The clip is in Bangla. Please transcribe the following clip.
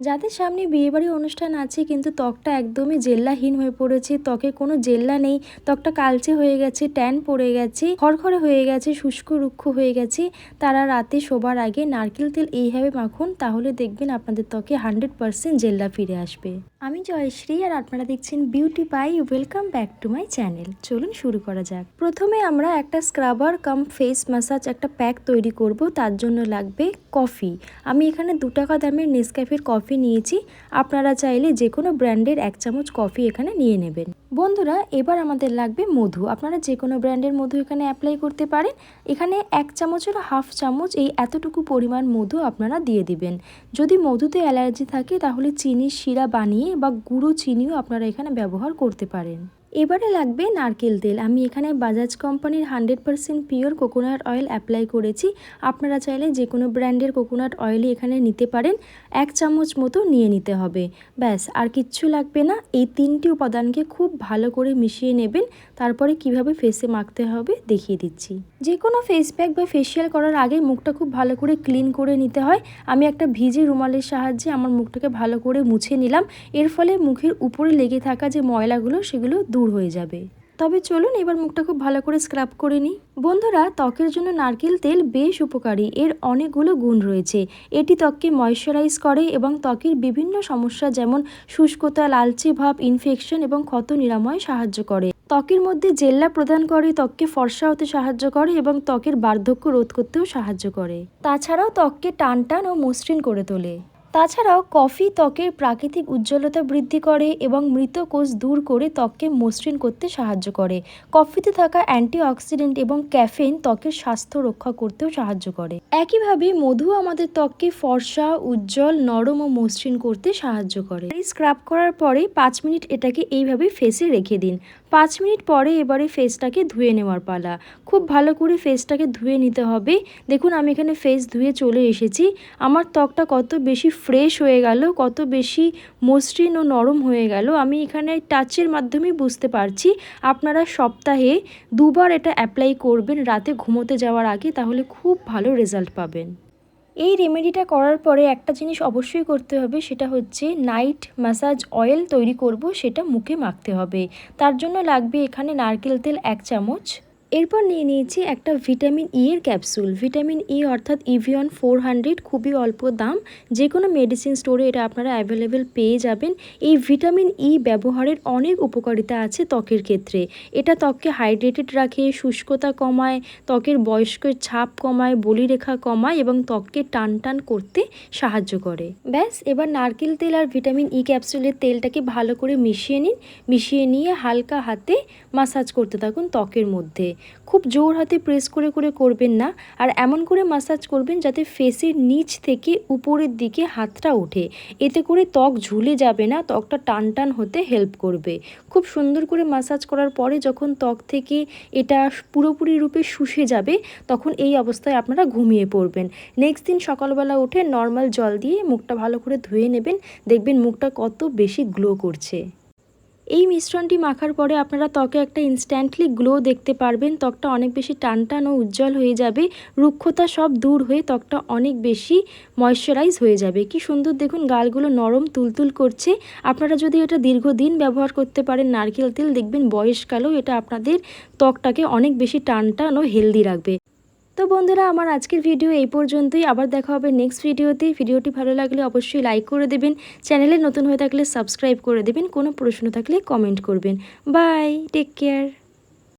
যাদের সামনে বিয়েবাড়ি অনুষ্ঠান আছে কিন্তু ত্বকটা একদমই জেল্লাহীন হয়ে পড়েছে, ত্বকে কোনো জেল্লা নেই, ত্বকটা কালচে হয়ে গেছে, ট্যান পড়ে গেছে, খড়খড়ে হয়ে গেছে, শুষ্ক রুক্ষ হয়ে গেছে, তারা রাতে শোবার আগে নারকেল তেল এইভাবে মাখুন, তাহলে দেখবেন আপনাদের ত্বকে হান্ড্রেড পারসেন্ট জেল্লা ফিরে আসবে। আমি জয়শ্রী আর আপনারা দেখছেন beauty pie welcome back to my channel চলুন শুরু করা যাক। প্রথমে আমরা একটা স্ক্রাবার কাম ফেস ম্যাসাজ একটা প্যাক তৈরি করব, তার জন্য লাগবে কফি আমি এখানে দু টাকা দামের নেসক্যাফের কফি নিয়েছি। আপনারা চাইলে যে কোনো ব্র্যান্ডের এক চামচ কফি এখানে নিয়ে নেবেন। বন্ধুরা, এবার আমাদের লাগবে মধু। আপনারা যে কোনো ব্র্যান্ডের মধু এখানে অ্যাপ্লাই করতে পারেন। এখানে এক চামচের হাফ চামচ এই এতটুকু পরিমাণ মধু আপনারা দিয়ে দিবেন। যদি মধুতে অ্যালার্জি থাকে, তাহলে চিনির শিরা বানিয়ে বা গুঁড়ো চিনিও আপনারা এখানে ব্যবহার করতে পারেন। এবারে লাগবে নারকেল তেল। আমি এখানে বাজাজ কোম্পানির hundred percent pure coconut oil apply করেছি। আপনারা চাইলে যে কোনো ব্র্যান্ডের কোকোনাট অয়েলই এখানে নিতে পারেন। এক চামচ মতো নিয়ে নিতে হবে। ব্যাস, আর কিচ্ছু লাগবে না। এই তিনটি উপাদানকে খুব ভালো করে মিশিয়ে নেবেন। তারপরে কীভাবে ফেসে মাখতে হবে দেখিয়ে দিচ্ছি। যে কোনো ফেস প্যাক বা ফেসিয়াল করার আগে মুখটা খুব ভালো করে ক্লিন করে নিতে হয়। আমি একটা ভিজে রুমালের সাহায্যে আমার মুখটাকে ভালো করে মুছে নিলাম। এর ফলে মুখের উপরে লেগে থাকা যে ময়লাগুলো, সেগুলো দূর হয়ে যাবে। তবে চলুন এবার মুখটা খুব ভালো করে স্ক্রাব করে নিই। বন্ধুরা, ত্বকের জন্য নারকেল তেল বেশ উপকারী। এর অনেকগুলো গুণ রয়েছে। এটি ত্বককে ময়শ্চারাইজ করে এবং ত্বকের বিভিন্ন সমস্যা যেমন শুষ্কতা, লালচে ভাব ইনফেকশন এবং ক্ষত নিরাময় সাহায্য করে। ত্বকের মধ্যে জেল্লা প্রদান করে, ত্বককে ফর্সা হতে সাহায্য করে এবং ত্বকের বার্ধক্য রোধ করতেও সাহায্য করে। তাছাড়াও ত্বককে টান টান ও মসৃণ করে তোলে। তাছাড়াও কফি ত্বকের প্রাকৃতিক উজ্জ্বলতা বৃদ্ধি করে এবং মৃত কোষ দূর করে ত্বককে মসৃণ করতে সাহায্য করে। কফিতে থাকা অ্যান্টিঅক্সিডেন্ট এবং ক্যাফেন ত্বকের স্বাস্থ্য রক্ষা করতেও সাহায্য করে। একইভাবে মধু আমাদের ত্বককে ফর্সা, উজ্জ্বল, নরম ও মসৃণ করতে সাহায্য করে। স্ক্রাব করার পরে পাঁচ মিনিট এটাকে এইভাবে ফেসে রেখে দিন। পাঁচ মিনিট পরে এবারে ফেসটাকে ধুয়ে নেওয়ার পালা। খুব ভালো করে ফেসটাকে ধুয়ে নিতে হবে। দেখুন, আমি এখানে ফেস ধুয়ে চলে এসেছি। আমার ত্বকটা কত বেশি ফ্রেশ হয়ে গেল, কত বেশি মসৃণ ও নরম হয়ে গেল, আমি এখানে টাচের মাধ্যমেই বুঝতে পারছি। আপনারা সপ্তাহে দুবার এটা অ্যাপ্লাই করবেন, রাতে ঘুমোতে যাওয়ার আগে, তাহলে খুব ভালো রেজাল্ট পাবেন। এই রেমেডিটা করার পরে একটা জিনিস অবশ্যই করতে হবে, সেটা হচ্ছে নাইট ম্যাসাজ অয়েল তৈরি করব, সেটা মুখে মাখতে হবে। তার জন্য লাগবে এখানে নারকেল তেল এক চামচ। এরপর নিয়ে নিয়েছি একটা ভিটামিন ই এর ক্যাপসুল। ভিটামিন ই অর্থাৎ ইভিয়ন ফোর হান্ড্রেড খুবই অল্প দাম। যে কোনো মেডিসিন স্টোরে এটা আপনারা অ্যাভেলেবেল পেয়ে যাবেন। এই ভিটামিন ই ব্যবহারের অনেক উপকারিতা আছে ত্বকের ক্ষেত্রে। এটা ত্বককে হাইড্রেটেড রাখে, শুষ্কতা কমায়, ত্বকের বয়স্কের ছাপ কমায়, বলিরেখা কমায় এবং ত্বককে টান টান করতে সাহায্য করে। ব্যাস, এবার নারকেল তেল আর ভিটামিন ই ক্যাপসুলের তেলটাকে ভালো করে মিশিয়ে নিন। মিশিয়ে নিয়ে হালকা হাতে মাসাজ করতে থাকুন ত্বকের মধ্যে। খুব জোর হাতে প্রেস করে করে করবেন না। আর এমন করে মাসাজ করবেন যাতে ফেসের নিচ থেকে উপরের দিকে হাতটা ওঠে। এতে করে ত্বক ঝুলে যাবে না, ত্বকটা টান টান হতে হেল্প করবে। খুব সুন্দর করে মাসাজ করার পরে যখন ত্বক থেকে এটা পুরোপুরি রূপে শুষে যাবে, তখন এই অবস্থায় আপনারা ঘুমিয়ে পড়বেন। নেক্সট দিন সকালবেলা উঠে নর্মাল জল দিয়ে মুখটা ভালো করে ধুয়ে নেবেন। দেখবেন মুখটা কত বেশি গ্লো করছে। এই মিশ্রণটি মাখার পরে আপনারা ত্বকে একটা ইনস্ট্যান্টলি গ্লো দেখতে পারবেন। ত্বকটা অনেক বেশি টান টান ও উজ্জ্বল হয়ে যাবে। রুক্ষতা সব দূর হয়ে ত্বকটা অনেক বেশি ময়শ্চারাইজ হয়ে যাবে। কি সুন্দর দেখুন, গালগুলো নরম তুলতুল করছে। আপনারা যদি এটা দীর্ঘদিন ব্যবহার করতে পারেন, নারকেল তেল দেখবেন বয়সকালেও এটা আপনাদের ত্বকটাকে অনেক বেশি টান টান ও হেলদি রাখবে। তো বন্ধুরা, আমার আজকের ভিডিও এই পর্যন্তই। আবার দেখা হবে নেক্সট ভিডিওতে। ভিডিওটি ভালো লাগলে অবশ্যই লাইক করে দেবেন। চ্যানেলে নতুন হয়ে থাকলে সাবস্ক্রাইব করে দেবেন। কোনো প্রশ্ন থাকলে কমেন্ট করবেন। Bye take care